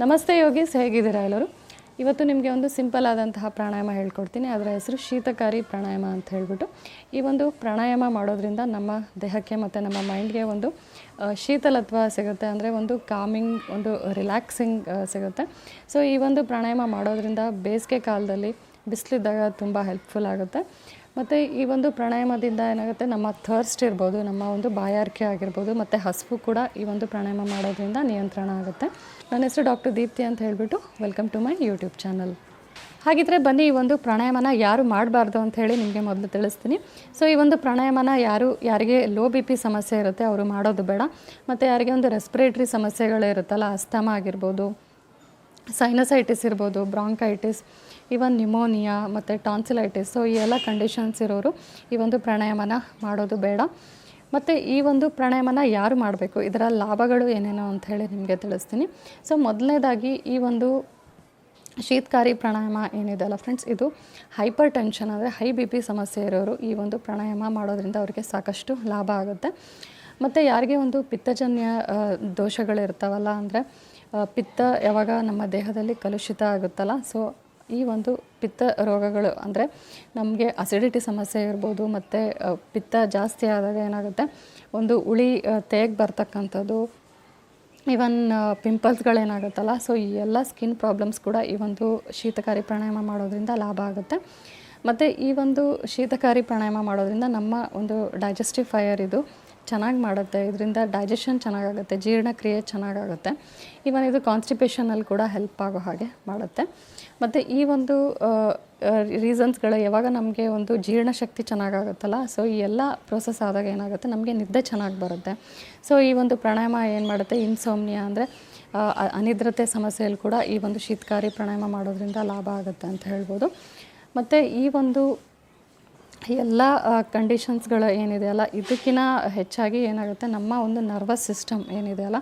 ನಮಸ್ತೆ ಯೋಗೀಸ್, ಹೇಗಿದ್ದೀರಾ ಎಲ್ಲರೂ? ಇವತ್ತು ನಿಮಗೆ ಒಂದು ಸಿಂಪಲ್ ಆದಂತಹ ಪ್ರಾಣಾಯಾಮ ಹೇಳ್ಕೊಡ್ತೀನಿ. ಅದರ ಹೆಸರು ಶೀತಕಾರಿ ಪ್ರಾಣಾಯಾಮ ಅಂತ ಹೇಳಿಬಿಟ್ಟು. ಈ ಒಂದು ಪ್ರಾಣಾಯಾಮ ಮಾಡೋದ್ರಿಂದ ನಮ್ಮ ದೇಹಕ್ಕೆ ಮತ್ತು ನಮ್ಮ ಮೈಂಡ್ಗೆ ಒಂದು ಶೀತಲತ್ವ ಸಿಗುತ್ತೆ. ಅಂದರೆ ಒಂದು ಕಾಮಿಂಗ್ ಒಂದು ರಿಲ್ಯಾಕ್ಸಿಂಗ್ ಸಿಗುತ್ತೆ. ಸೊ ಈ ಒಂದು ಪ್ರಾಣಾಯಾಮ ಮಾಡೋದ್ರಿಂದ ಬೇಸಿಗೆ ಕಾಲದಲ್ಲಿ ಬಿಸಿಲಿದ್ದಾಗ ತುಂಬ ಹೆಲ್ಪ್ಫುಲ್ ಆಗುತ್ತೆ. ಮತ್ತು ಈ ಒಂದು ಪ್ರಾಣಾಯಾಮದಿಂದ ಏನಾಗುತ್ತೆ? ನಮ್ಮ ಥರ್ಸ್ಟ್ ಇರ್ಬೋದು, ನಮ್ಮ ಒಂದು ಬಾಯಾರಿಕೆ ಆಗಿರ್ಬೋದು, ಮತ್ತು ಹಸಿವು ಕೂಡ ಈ ಒಂದು ಪ್ರಾಣಾಯಾಮ ಮಾಡೋದ್ರಿಂದ ನಿಯಂತ್ರಣ ಆಗುತ್ತೆ. ನನ್ನ ಹೆಸರು ಡಾಕ್ಟರ್ ದೀಪ್ತಿ ಅಂತ ಹೇಳಿಬಿಟ್ಟು welcome to my YouTube channel ಹಾಗಿದ್ರೆ ಬನ್ನಿ, ಈ ಒಂದು ಪ್ರಾಣಾಯಾಮನ ಯಾರು ಮಾಡಬಾರ್ದು ಅಂತ ಹೇಳಿ ನಿಮಗೆ ಮೊದಲು ತಿಳಿಸ್ತೀನಿ. ಸೊ ಈ ಒಂದು ಪ್ರಾಣಾಯಾಮನ ಯಾರು, ಯಾರಿಗೆ ಲೋ ಬಿ ಪಿ ಸಮಸ್ಯೆ ಇರುತ್ತೆ ಅವರು ಮಾಡೋದು ಬೇಡ. ಮತ್ತು ಯಾರಿಗೆ ಒಂದು ರೆಸ್ಪಿರೇಟ್ರಿ ಸಮಸ್ಯೆಗಳೇ ಇರುತ್ತಲ್ಲ, ಅಸ್ತಮ ಆಗಿರ್ಬೋದು ಸೈನಸೈಟಿಸ್ ಇರ್ಬೋದು ಬ್ರಾಂಕೈಟಿಸ್ ಇವನ್ ನ್ಯುಮೋನಿಯಾ ಮತ್ತು ಟಾನ್ಸಿಲೈಟಿಸ್, ಸೊ ಈ ಎಲ್ಲ ಕಂಡೀಷನ್ಸ್ ಇರೋರು ಈ ಒಂದು ಪ್ರಾಣಾಯಾಮನ ಮಾಡೋದು ಬೇಡ. ಮತ್ತು ಈ ಒಂದು ಪ್ರಾಣಾಯಾಮನ ಯಾರು ಮಾಡಬೇಕು? ಇದರ ಲಾಭಗಳು ಏನೇನು ಅಂತ ಹೇಳಿ ನಿಮಗೆ ತಿಳಿಸ್ತೀನಿ. ಸೊ ಮೊದಲನೇದಾಗಿ ಈ ಒಂದು ಶೀತಕಾರಿ ಪ್ರಾಣಾಯಾಮ ಏನಿದೆ ಅಲ್ಲ ಫ್ರೆಂಡ್ಸ್ ಇದು ಹೈಪರ್ ಟೆನ್ಷನ್ ಅಂದರೆ ಹೈ ಬಿ ಪಿ ಸಮಸ್ಯೆ ಇರೋರು ಈ ಒಂದು ಪ್ರಾಣಾಯಾಮ ಮಾಡೋದ್ರಿಂದ ಅವರಿಗೆ ಸಾಕಷ್ಟು ಲಾಭ ಆಗುತ್ತೆ. ಮತ್ತು ಯಾರಿಗೆ ಒಂದು ಪಿತ್ತಜನ್ಯ ದೋಷಗಳಿರ್ತಾವಲ್ಲ ಅಂದರೆ ಪಿತ್ತ ಯಾವಾಗ ನಮ್ಮ ದೇಹದಲ್ಲಿ ಕಲುಷಿತ ಆಗುತ್ತಲ್ಲ, ಸೊ ಈ ಒಂದು ಪಿತ್ತ ರೋಗಗಳು, ಅಂದರೆ ನಮಗೆ ಅಸಿಡಿಟಿ ಸಮಸ್ಯೆ ಇರ್ಬೋದು, ಮತ್ತು ಪಿತ್ತ ಜಾಸ್ತಿ ಆದಾಗ ಏನಾಗುತ್ತೆ, ಒಂದು ಉಳಿ ತೇಗ್ ಬರ್ತಕ್ಕಂಥದ್ದು ಇವನ್ ಪಿಂಪಲ್ಸ್ಗಳೇನಾಗುತ್ತಲ್ಲ ಸೊ ಈ ಎಲ್ಲ ಸ್ಕಿನ್ ಪ್ರಾಬ್ಲಮ್ಸ್ ಕೂಡ ಈ ಒಂದು ಶೀತಕಾರಿ ಪ್ರಾಣಾಯಾಮ ಮಾಡೋದ್ರಿಂದ ಲಾಭ ಆಗುತ್ತೆ. ಮತ್ತು ಈ ಒಂದು ಶೀತಕಾರಿ ಪ್ರಾಣಾಯಾಮ ಮಾಡೋದ್ರಿಂದ ನಮ್ಮ ಒಂದು ಡೈಜೆಸ್ಟಿವ್ ಫೈಯರ್ ಇದು ಚೆನ್ನಾಗಿ ಮಾಡುತ್ತೆ. ಇದರಿಂದ ಡೈಜೆಷನ್ ಚೆನ್ನಾಗಾಗುತ್ತೆ, ಜೀರ್ಣಕ್ರಿಯೆ ಚೆನ್ನಾಗಾಗುತ್ತೆ. ಇವನ್ ಇದು ಕಾನ್ಸ್ಟಿಪೇಷನಲ್ಲಿ ಕೂಡ ಹೆಲ್ಪ್ ಆಗೋ ಹಾಗೆ ಮಾಡುತ್ತೆ. ಮತ್ತು ಈ ಒಂದು ರೀಸನ್ಸ್ಗಳು ಯಾವಾಗ ನಮಗೆ ಒಂದು ಜೀರ್ಣಶಕ್ತಿ ಚೆನ್ನಾಗಾಗುತ್ತಲ್ಲ ಸೊ ಈ ಎಲ್ಲ ಪ್ರೋಸೆಸ್ ಆದಾಗ ಏನಾಗುತ್ತೆ, ನಮಗೆ ನಿದ್ದೆ ಚೆನ್ನಾಗಿ ಬರುತ್ತೆ. ಸೊ ಈ ಒಂದು ಪ್ರಾಣಾಯಾಮ ಏನು ಮಾಡುತ್ತೆ ಇನ್ಸೋಮ್ನಿಯಾ ಅಂದರೆ ಅನಿದ್ರತೆ ಸಮಸ್ಯೆಯಲ್ಲಿ ಕೂಡ ಈ ಒಂದು ಶೀತಕಾರಿ ಪ್ರಾಣಾಯಾಮ ಮಾಡೋದ್ರಿಂದ ಲಾಭ ಆಗುತ್ತೆ ಅಂತ ಹೇಳ್ಬೋದು. ಮತ್ತು ಈ ಒಂದು ಎಲ್ಲ ಕಂಡೀಷನ್ಸ್ಗಳು ಏನಿದೆಯಲ್ಲ ಇದಕ್ಕಿಂತ ಹೆಚ್ಚಾಗಿ ಏನಾಗುತ್ತೆ, ನಮ್ಮ ಒಂದು ನರ್ವಸ್ ಸಿಸ್ಟಮ್ ಏನಿದೆಯಲ್ಲ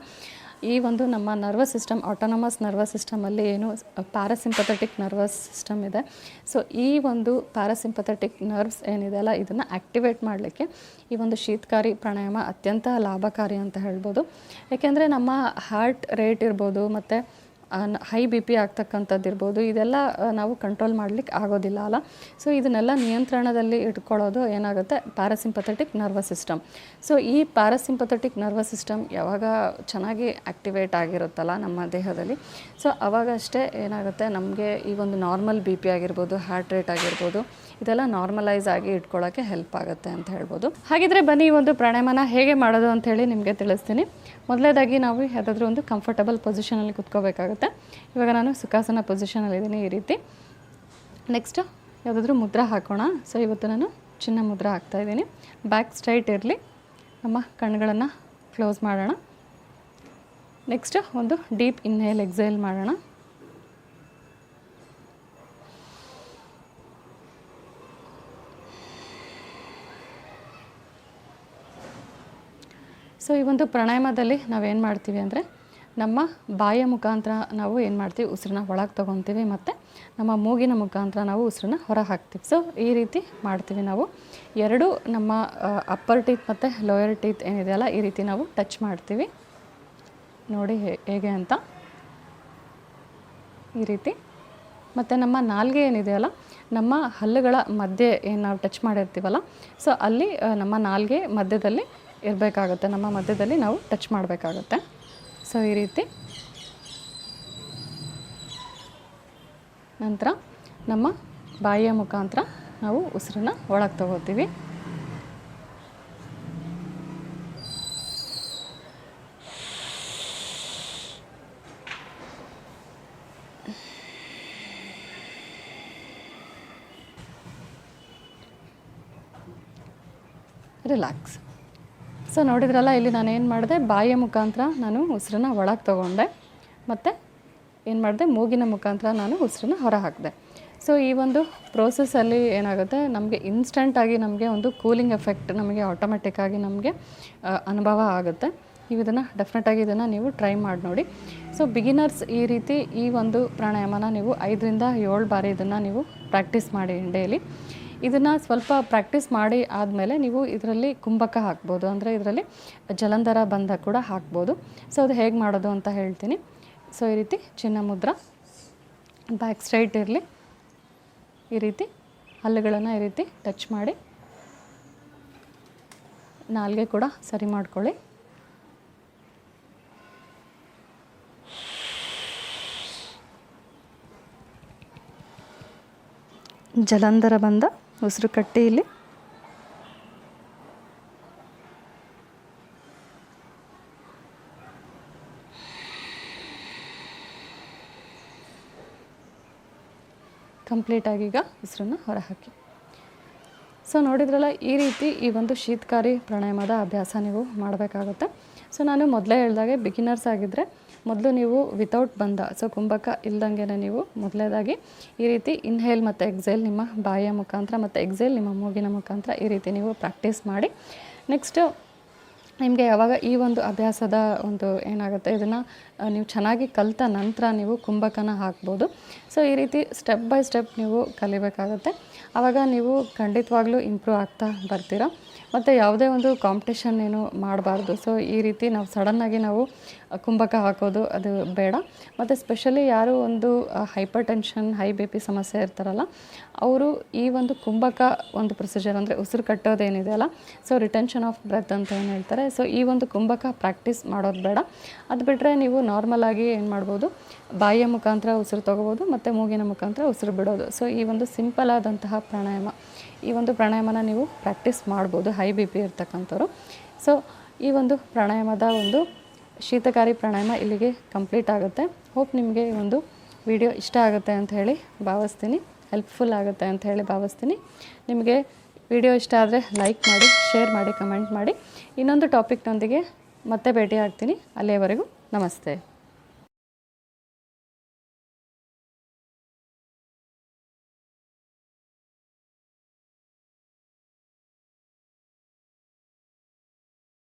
ಈ ಒಂದು ನಮ್ಮ ನರ್ವಸ್ ಸಿಸ್ಟಮ್ ಆಟೋನಮಸ್ ನರ್ವಸ್ ಸಿಸ್ಟಮಲ್ಲಿ ಏನು ಪ್ಯಾರಾಸಿಂಪಥೆಟಿಕ್ ನರ್ವಸ್ ಸಿಸ್ಟಮ್ ಇದೆ. ಸೊ ಈ ಒಂದು ಪ್ಯಾರಾಸಿಂಪಥೆಟಿಕ್ ನರ್ವ್ಸ್ ಏನಿದೆಯಲ್ಲ ಇದನ್ನು ಆ್ಯಕ್ಟಿವೇಟ್ ಮಾಡಲಿಕ್ಕೆ ಈ ಒಂದು ಶೀತಕಾರಿ ಪ್ರಾಣಾಯಾಮ ಅತ್ಯಂತ ಲಾಭಕಾರಿ ಅಂತ ಹೇಳ್ಬೋದು. ಏಕೆಂದರೆ ನಮ್ಮ ಹಾರ್ಟ್ ರೇಟ್ ಇರ್ಬೋದು, ಮತ್ತು ಹೈ ಬಿ ಪಿ ಆಗ್ತಕ್ಕಂಥದ್ದು ಇರ್ಬೋದು, ಇದೆಲ್ಲ ನಾವು ಕಂಟ್ರೋಲ್ ಮಾಡ್ಲಿಕ್ಕೆ ಆಗೋದಿಲ್ಲ ಅಲ್ಲ. ಸೊ ಇದನ್ನೆಲ್ಲ ನಿಯಂತ್ರಣದಲ್ಲಿ ಇಟ್ಕೊಳ್ಳೋದು ಏನಾಗುತ್ತೆ? ಪ್ಯಾರಾಸಿಂಪಥೆಟಿಕ್ ನರ್ವಸ್ ಸಿಸ್ಟಮ್ ಸೊ ಈ ಪ್ಯಾರಾಸಿಂಪಥೆಟಿಕ್ ನರ್ವಸ್ ಸಿಸ್ಟಮ್ ಯಾವಾಗ ಚೆನ್ನಾಗಿ ಆ್ಯಕ್ಟಿವೇಟ್ ಆಗಿರುತ್ತಲ್ಲ ನಮ್ಮ ದೇಹದಲ್ಲಿ ಸೊ ಅವಾಗಷ್ಟೇ ಏನಾಗುತ್ತೆ? ನಮಗೆ ಈ ಒಂದು ನಾರ್ಮಲ್ ಬಿ ಪಿ ಆಗಿರ್ಬೋದು ಹಾರ್ಟ್ ರೇಟ್ ಆಗಿರ್ಬೋದು, ಇದೆಲ್ಲ ನಾರ್ಮಲೈಸ್ ಆಗಿ ಇಟ್ಕೊಳ್ಳೋಕ್ಕೆ ಹೆಲ್ಪ್ ಆಗುತ್ತೆ ಅಂತ ಹೇಳ್ಬೋದು. ಹಾಗಿದ್ರೆ ಬನ್ನಿ ಒಂದು ಪ್ರಾಣಾಯಾಮನ ಹೇಗೆ ಮಾಡೋದು ಅಂತ ಹೇಳಿ ನಿಮಗೆ ತಿಳಿಸ್ತೀನಿ. ಮೊದಲೇದಾಗಿ ನಾವು ಯಾವುದಾದ್ರೂ ಒಂದು ಕಂಫರ್ಟಬಲ್ ಪೊಸಿಷನಲ್ಲಿ ಕುತ್ಕೋಬೇಕಾಗುತ್ತೆ. ಇವಾಗ ನಾನು ಸುಖಾಸನ ಪೊಸಿಷನಲ್ಲಿದ್ದೀನಿ ಈ ರೀತಿ. ನೆಕ್ಸ್ಟು ಯಾವುದಾದ್ರೂ ಮುದ್ರ ಹಾಕೋಣ. ಸೊ ಇವತ್ತು ನಾನು ಚಿನ್ನ ಮುದ್ರ ಹಾಕ್ತಾ ಇದ್ದೀನಿ. ಬ್ಯಾಕ್ ಸ್ಟ್ರೈಟ್ ಇರಲಿ. ನಮ್ಮ ಕಣ್ಣುಗಳನ್ನು ಕ್ಲೋಸ್ ಮಾಡೋಣ. ನೆಕ್ಸ್ಟ್ ಒಂದು ಡೀಪ್ ಇನ್ಹೇಲ್ ಎಕ್ಸೈಲ್ ಮಾಡೋಣ. ಸೊ ಈ ಒಂದು ಪ್ರಾಣಾಯಾಮದಲ್ಲಿ ನಾವೇನು ಮಾಡ್ತೀವಿ ಅಂದರೆ ನಮ್ಮ ಬಾಯಿಯ ಮುಖಾಂತರ ನಾವು ಏನು ಮಾಡ್ತೀವಿ? ಉಸಿರನ್ನ ಒಳಗೆ ತೊಗೊತೀವಿ ಮತ್ತು ನಮ್ಮ ಮೂಗಿನ ಮುಖಾಂತರ ನಾವು ಉಸಿರನ್ನ ಹೊರ ಹಾಕ್ತೀವಿ. ಸೊ ಈ ರೀತಿ ಮಾಡ್ತೀವಿ ನಾವು. ಎರಡು ನಮ್ಮ ಅಪ್ಪರ್ ಟೀತ್ ಮತ್ತು ಲೋಯರ್ ಟೀತ್ ಏನಿದೆಯಲ್ಲ ಈ ರೀತಿ ನಾವು ಟಚ್ ಮಾಡ್ತೀವಿ. ನೋಡಿ ಹೇಗೆ ಅಂತ. ಈ ರೀತಿ. ಮತ್ತು ನಮ್ಮ ನಾಲ್ಗೆ ಏನಿದೆಯಲ್ಲ ನಮ್ಮ ಹಲ್ಲುಗಳ ಮಧ್ಯೆ ಏನು ನಾವು ಟಚ್ ಮಾಡಿರ್ತೀವಲ್ಲ ಸೊ ಅಲ್ಲಿ ನಮ್ಮ ನಾಲ್ಗೆ ಮಧ್ಯದಲ್ಲಿ ಇರಬೇಕಾಗುತ್ತೆ. ನಮ್ಮ ಮಧ್ಯದಲ್ಲಿ ನಾವು ಟಚ್ ಮಾಡಬೇಕಾಗುತ್ತೆ. ಸೊ ಈ ರೀತಿ. ನಂತರ ನಮ್ಮ ಬಾಯಿಯ ಮುಖಾಂತರ ನಾವು ಉಸಿರನ್ನ ಒಳಗೆ ತಗೋತೀವಿ. ರಿಲ್ಯಾಕ್ಸ್ ಸೊ ನೋಡಿದ್ರಲ್ಲ, ಇಲ್ಲಿ ನಾನು ಏನು ಮಾಡಿದೆ? ಬಾಯಿಯ ಮುಖಾಂತರ ನಾನು ಉಸಿರನ್ನ ಒಳಗೆ ತೊಗೊಂಡೆ. ಮತ್ತು ಏನು ಮಾಡಿದೆ? ಮೂಗಿನ ಮುಖಾಂತರ ನಾನು ಉಸಿರನ್ನ ಹೊರ ಹಾಕಿದೆ ಸೊ ಈ ಒಂದು ಪ್ರೋಸೆಸ್ಸಲ್ಲಿ ಏನಾಗುತ್ತೆ? ನಮಗೆ ಇನ್ಸ್ಟೆಂಟಾಗಿ ನಮಗೆ ಒಂದು ಕೂಲಿಂಗ್ ಎಫೆಕ್ಟ್ ನಮಗೆ ಆಟೋಮೆಟಿಕ್ಕಾಗಿ ನಮಗೆ ಅನುಭವ ಆಗುತ್ತೆ. ನೀವು ಇದನ್ನು ಡೆಫಿನೆಟಾಗಿ ಇದನ್ನು ನೀವು ಟ್ರೈ ಮಾಡಿ ನೋಡಿ. ಸೊ ಬಿಗಿನರ್ಸ್ ಈ ರೀತಿ ಈ ಒಂದು ಪ್ರಾಣಾಯಾಮನ ನೀವು ಐದರಿಂದ ಏಳು ಬಾರಿ ಇದನ್ನು ನೀವು ಪ್ರಾಕ್ಟೀಸ್ ಮಾಡಿ ಡೈಲಿ ಇದನ್ನು ಸ್ವಲ್ಪ ಪ್ರಾಕ್ಟೀಸ್ ಮಾಡಿ ಆದಮೇಲೆ ನೀವು ಇದರಲ್ಲಿ ಕುಂಭಕ ಹಾಕ್ಬೋದು. ಅಂದರೆ ಇದರಲ್ಲಿ ಜಲಂಧರ ಬಂಧ ಕೂಡ ಹಾಕ್ಬೋದು. ಸೊ ಅದು ಹೇಗೆ ಮಾಡೋದು ಅಂತ ಹೇಳ್ತೀನಿ. ಸೊ ಈ ರೀತಿ ಚಿನ್ನ ಮುದ್ರ ಬ್ಯಾಕ್ ಸ್ಟ್ರೈಟ್ ಇರಲಿ. ಈ ರೀತಿ ಹಲ್ಲುಗಳನ್ನು ಈ ರೀತಿ ಟಚ್ ಮಾಡಿ ನಾಲ್ಗೆ ಕೂಡ ಸರಿ ಮಾಡ್ಕೊಳ್ಳಿ. ಜಲಂಧರ ಬಂದ ಉಸಿರು ಕಟ್ಟಿ ಇಲ್ಲಿ. ಕಂಪ್ಲೀಟಾಗಿ ಈಗ ಉಸಿರನ್ನು ಹೊರಹಾಕಿ. ಸೊ ನೋಡಿದ್ರಲ್ಲ, ಈ ರೀತಿ ಈ ಒಂದು ಶೀತಕಾರಿ ಪ್ರಾಣಾಯಾಮದ ಅಭ್ಯಾಸ ನೀವು ಮಾಡಬೇಕಾಗುತ್ತೆ. ಸೊ ನಾನು ಮೊದಲೇ ಹೇಳಿದಾಗೆ ಬಿಗಿನರ್ಸ್ ಆಗಿದ್ದರೆ ಮೊದಲು ನೀವು ವಿತೌಟ್ ಬಂದ ಸೊ ಕುಂಭಕ ಇಲ್ದಂಗೆ ನೀವು ಮೊದಲೇದಾಗಿ ಈ ರೀತಿ ಇನ್ಹೇಲ್ ಮತ್ತು ಎಕ್ಸೇಲ್ ನಿಮ್ಮ ಬಾಯಿಯ ಮುಖಾಂತರ ಮತ್ತು ಎಕ್ಸೇಲ್ ನಿಮ್ಮ ಮೂಗಿನ ಮುಖಾಂತರ ಈ ರೀತಿ ನೀವು ಪ್ರಾಕ್ಟೀಸ್ ಮಾಡಿ. ನೆಕ್ಸ್ಟು ನಿಮಗೆ ಯಾವಾಗ ಈ ಒಂದು ಅಭ್ಯಾಸದ ಒಂದು ಏನಾಗುತ್ತೆ, ಇದನ್ನು ನೀವು ಚೆನ್ನಾಗಿ ಕಲಿತ ನಂತರ ನೀವು ಕುಂಭಕನ ಹಾಕ್ಬೋದು. ಸೊ ಈ ರೀತಿ ಸ್ಟೆಪ್ ಬೈ ಸ್ಟೆಪ್ ನೀವು ಕಲಿಬೇಕಾಗುತ್ತೆ. ಆವಾಗ ನೀವು ಖಂಡಿತವಾಗ್ಲೂ ಇಂಪ್ರೂವ್ ಆಗ್ತಾ ಬರ್ತೀರಾ. ಮತ್ತು ಯಾವುದೇ ಒಂದು ಕಾಂಪಿಟೇಷನ್ ಏನು ಮಾಡಬಾರ್ದು. ಸೊ ಈ ರೀತಿ ನಾವು ಸಡನ್ನಾಗಿ ನಾವು ಕುಂಭಕ ಹಾಕೋದು ಅದು ಬೇಡ. ಮತ್ತು ಸ್ಪೆಷಲಿ ಯಾರು ಒಂದು hypertension high B P ಸಮಸ್ಯೆ ಇರ್ತಾರಲ್ಲ, ಅವರು ಈ ಒಂದು ಕುಂಭಕ ಒಂದು ಪ್ರೊಸೀಜರ್ ಅಂದರೆ ಉಸಿರು ಕಟ್ಟೋದೇನಿದೆ ಅಲ್ಲ ಸೊ ರಿಟೆನ್ಷನ್ ಆಫ್ ಬ್ರೆತ್ ಅಂತ ಏನು ಹೇಳ್ತಾರೆ ಸೊ ಈ ಒಂದು ಕುಂಭಕ ಪ್ರಾಕ್ಟೀಸ್ ಮಾಡೋದು ಬೇಡ. ಅದು ಬಿಟ್ಟರೆ ನೀವು ನಾರ್ಮಲ್ ಆಗಿ ಏನು ಮಾಡ್ಬೋದು, ಬಾಯಿಯ ಮುಖಾಂತರ ಉಸಿರು ತೊಗೋಬೋದು, ಮತ್ತು ಮೂಗಿನ ಮುಖಾಂತರ ಉಸಿರು ಬಿಡೋದು. ಸೊ ಈ ಒಂದು ಸಿಂಪಲ್ ಆದಂತಹ ಪ್ರಾಣಾಯಾಮ, ಈ ಒಂದು ಪ್ರಾಣಾಯಾಮನ ನೀವು ಪ್ರಾಕ್ಟೀಸ್ ಮಾಡ್ಬೋದು ಹೈ ಬಿ ಪಿ ಇರ್ತಕ್ಕಂಥವ್ರು. ಸೊ ಈ ಒಂದು ಪ್ರಾಣಾಯಾಮದ ಒಂದು ಶೀತಕಾರಿ ಪ್ರಾಣಾಯಾಮ ಇಲ್ಲಿಗೆ ಕಂಪ್ಲೀಟ್ ಆಗುತ್ತೆ. ಹೋಪ್ ನಿಮಗೆ ಒಂದು ವಿಡಿಯೋ ಇಷ್ಟ ಆಗುತ್ತೆ ಅಂತ ಹೇಳಿ ಭಾವಿಸ್ತೀನಿ. ಹೆಲ್ಪ್ಫುಲ್ ಆಗುತ್ತೆ ಅಂತ ಹೇಳಿ ಭಾವಿಸ್ತೀನಿ. ನಿಮಗೆ ವಿಡಿಯೋ ಇಷ್ಟ ಆದರೆ ಲೈಕ್ ಮಾಡಿ, ಶೇರ್ ಮಾಡಿ, ಕಮೆಂಟ್ ಮಾಡಿ. ಇನ್ನೊಂದು ಟಾಪಿಕ್ನೊಂದಿಗೆ ಮತ್ತೆ ಭೇಟಿ ಆಗ್ತೀನಿ ಅಲ್ಲಿಯವರೆಗೂ ನಮಸ್ತೆ.